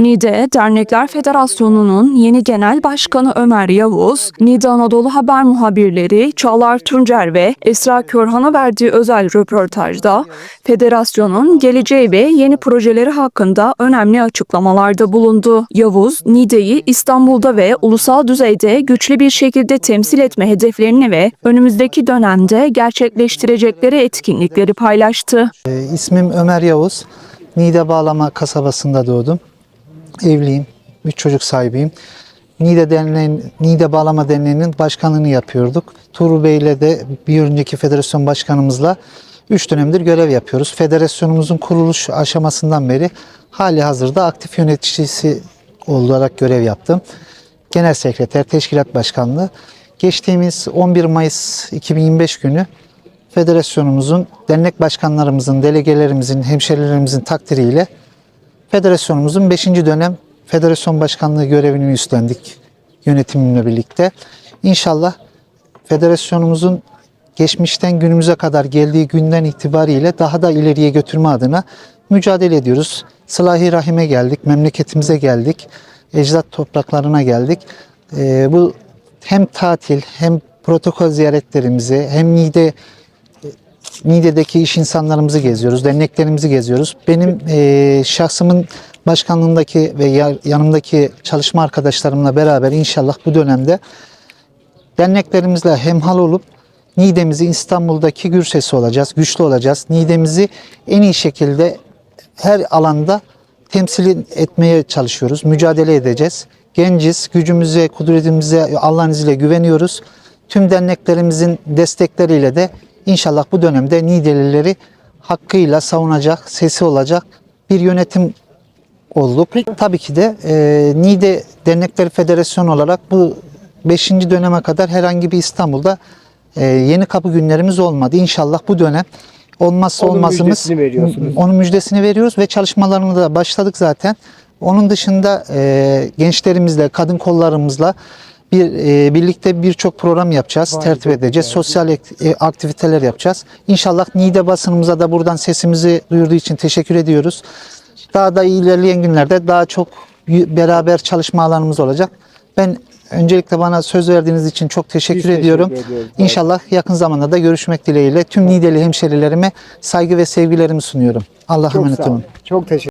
NİDE Dernekler Federasyonu'nun yeni genel başkanı Ömer Yavuz, NİDE Anadolu Haber muhabirleri Çağlar Tuncer ve Esra Körhan'a verdiği özel röportajda federasyonun geleceği ve yeni projeleri hakkında önemli açıklamalarda bulundu. Yavuz, NİDE'yi İstanbul'da ve ulusal düzeyde güçlü bir şekilde temsil etme hedeflerini ve önümüzdeki dönemde gerçekleştirecekleri etkinlikleri paylaştı. Ee, İsmim Ömer Yavuz. Niğde Bağlama kasabasında doğdum. Evliyim. Üç çocuk sahibiyim. Niğde Derneğin, Niğde Bağlama Derneği'nin başkanlığını yapıyorduk. Tuğrul Bey ile de bir önceki federasyon başkanımızla 3 dönemdir görev yapıyoruz. Federasyonumuzun kuruluş aşamasından beri hali hazırda aktif yöneticisi olarak görev yaptım. Genel sekreter, teşkilat başkanlığı. Geçtiğimiz 11 Mayıs 2025 günü federasyonumuzun, dernek başkanlarımızın, delegelerimizin, hemşerilerimizin takdiriyle federasyonumuzun 5. dönem federasyon başkanlığı görevini üstlendik yönetimimle birlikte. İnşallah federasyonumuzun geçmişten günümüze kadar geldiği günden itibariyle daha da ileriye götürme adına mücadele ediyoruz. Sılahi Rahim'e geldik, memleketimize geldik, ecdat topraklarına geldik. Ee, bu hem tatil hem protokol ziyaretlerimizi hem Niğde Niğde'deki iş insanlarımızı geziyoruz, derneklerimizi geziyoruz. Benim eee, şahsımın başkanlığındaki ve ya- yanımdaki çalışma arkadaşlarımla beraber inşallah bu dönemde derneklerimizle hemhal olup Niğde'mizi İstanbul'daki gür sesi olacağız, güçlü olacağız. Niğde'mizi en iyi şekilde her alanda temsil etmeye çalışıyoruz, mücadele edeceğiz. Genciz, gücümüze, kudretimize Allah'ın izniyle güveniyoruz. Tüm derneklerimizin destekleriyle de inşallah bu dönemde Niğdelileri hakkıyla savunacak, sesi olacak bir yönetim olduk. Tabii ki de e, Niğde Dernekleri Federasyonu olarak bu 5. döneme kadar herhangi bir İstanbul'da e, yeni kapı günlerimiz olmadı. İnşallah bu dönem olmazsa Onun olmazımız müjdesini onun müjdesini veriyoruz ve çalışmalarını da başladık zaten. Onun dışında e, gençlerimizle, kadın kollarımızla bir e, birlikte birçok program yapacağız, Vay, tertip edeceğiz, güzel. sosyal e, aktiviteler yapacağız. İnşallah Niğde basınımıza da buradan sesimizi duyurduğu için teşekkür ediyoruz. Daha da ilerleyen günlerde daha çok beraber çalışma alanımız olacak. Ben öncelikle bana söz verdiğiniz için çok teşekkür Biz teşekkür ediyorum. ediyoruz. İnşallah yakın zamanda da görüşmek dileğiyle tüm Niğdeli hemşerilerime saygı ve sevgilerimi sunuyorum. Allah'a emanet olun. Çok teşekkür